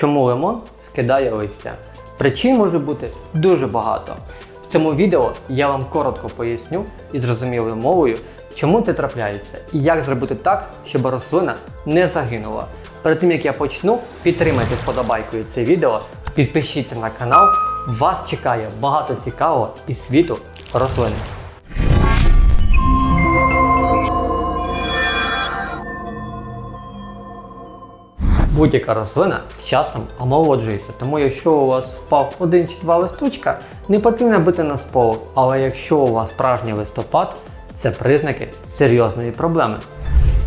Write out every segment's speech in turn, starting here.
Чому лимон скидає листя? Причин може бути дуже багато. В цьому відео я вам коротко поясню і зрозумілою мовою, чому це трапляється і як зробити так, щоб рослина не загинула. Перед тим як я почну, підтримайте вподобайкою це відео, підпишіться на канал. Вас чекає багато цікавого і світу рослини. Будь-яка рослина з часом омолоджується, тому якщо у вас впав один чи два листочка, не потрібно бити на сполох. Але якщо у вас справжній листопад, це признаки серйозної проблеми.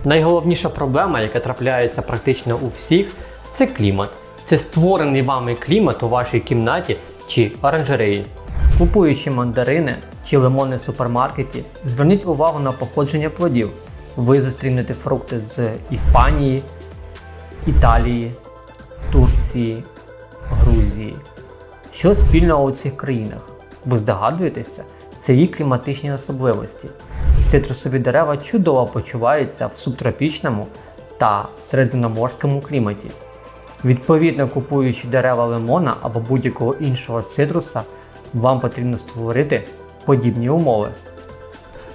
Найголовніша проблема, яка трапляється практично у всіх, це клімат. Це створений вами клімат у вашій кімнаті чи оранжереї. Купуючи мандарини чи лимони в супермаркеті, зверніть увагу на походження плодів. Ви зустрінете фрукти з Іспанії, Італії, Турції, Грузії. Що спільного у цих країнах? Ви здогадуєтеся? Це їх кліматичні особливості. Цитрусові дерева чудово почуваються в субтропічному та середземноморському кліматі. Відповідно, купуючи дерева лимона або будь-якого іншого цитруса, вам потрібно створити подібні умови.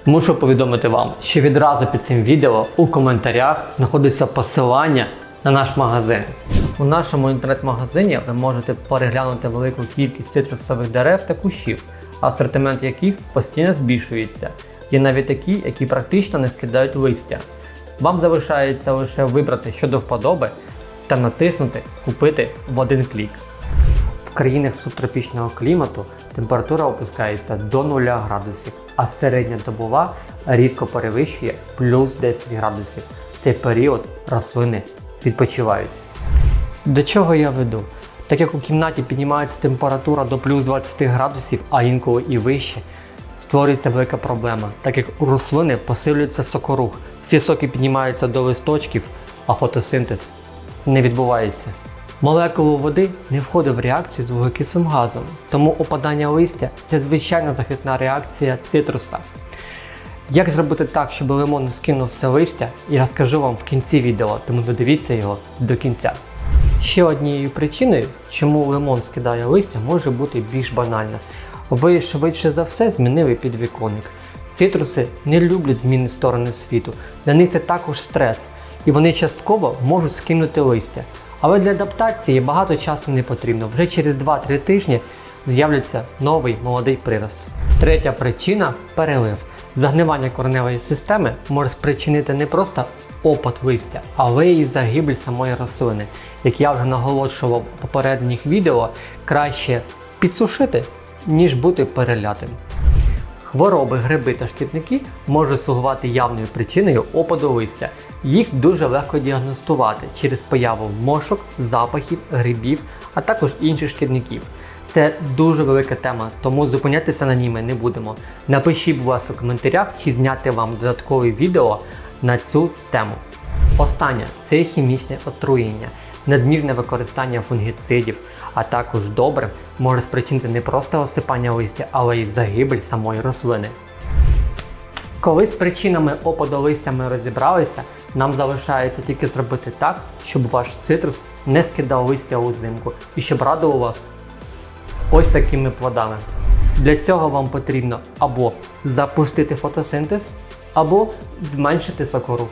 Мушу повідомити вам, що відразу під цим відео у коментарях знаходиться посилання на наш магазин. У нашому інтернет-магазині ви можете переглянути велику кількість цитрусових дерев та кущів, асортимент яких постійно збільшується. Є навіть такі, які практично не скидають листя. Вам залишається лише вибрати що до вподоби та натиснути Купити в один клік. В країнах субтропічного клімату температура опускається до 0 градусів, а середня добова рідко перевищує плюс 10 градусів. Цей період рослини відпочивають. До чого я веду? Так як у кімнаті піднімається температура до плюс 20 градусів, а інколи і вище, створюється велика проблема, так як у рослини посилюється сокорух. Всі соки піднімаються до листочків, а фотосинтез не відбувається. Молекула води не входить в реакцію з вуглекислим газом, тому опадання листя це звичайна захисна реакція цитруса. Як зробити так, щоб лимон не скинув все листя, я розкажу вам в кінці відео, тому додивіться його до кінця. Ще однією причиною, чому лимон скидає листя, може бути більш банальна. Ви швидше за все змінили підвіконник. Цитруси не люблять зміни сторони світу. Для них це також стрес, і вони частково можуть скинути листя. Але для адаптації багато часу не потрібно. Вже через 2-3 тижні з'являться новий молодий прирост. Третя причина перелив. Загнивання кореневої системи може спричинити не просто опад листя, але й загибель самої рослини. Як я вже наголошував в попередніх відео, краще підсушити, ніж бути перелятим. Хвороби, гриби та шкідники можуть слугувати явною причиною опаду листя. Їх дуже легко діагностувати через появу мошок, запахів, грибів, а також інших шкідників. Це дуже велика тема, тому зупинятися на ній ми не будемо. Напишіть, будь ласка, в коментарях, чи зняти вам додаткове відео на цю тему. Останнє це хімічне отруєння, надмірне використання фунгіцидів, а також добрив може спричинити не просто осипання листя, але й загибель самої рослини. Коли з причинами опаду листя ми розібралися, нам залишається тільки зробити так, щоб ваш цитрус не скидав листя узимку і щоб радував вас ось такими плодами. Для цього вам потрібно або запустити фотосинтез, або зменшити сокорух.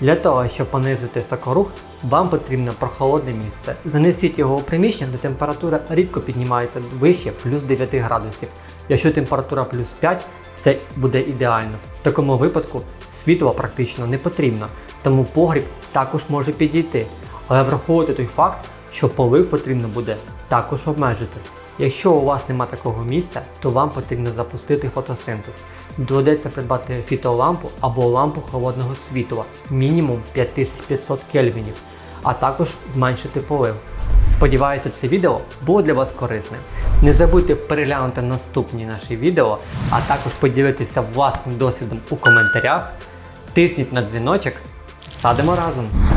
Для того, щоб понизити сокорух, вам потрібно прохолодне місце. Занесіть його у приміщення, де температура рідко піднімається вище плюс 9 градусів. Якщо температура плюс 5, це буде ідеально. В такому випадку світло практично не потрібно, тому погріб також може підійти. Але враховуйте той факт, що полив потрібно буде також обмежити. Якщо у вас нема такого місця, то вам потрібно запустити фотосинтез. Доведеться придбати фітолампу або лампу холодного світла, мінімум 5500 кельвінів, а також зменшити полив. Сподіваюся, це відео було для вас корисним. Не забудьте переглянути наступні наші відео, а також поділитися власним досвідом у коментарях. Тисніть на дзвіночок, садимо разом!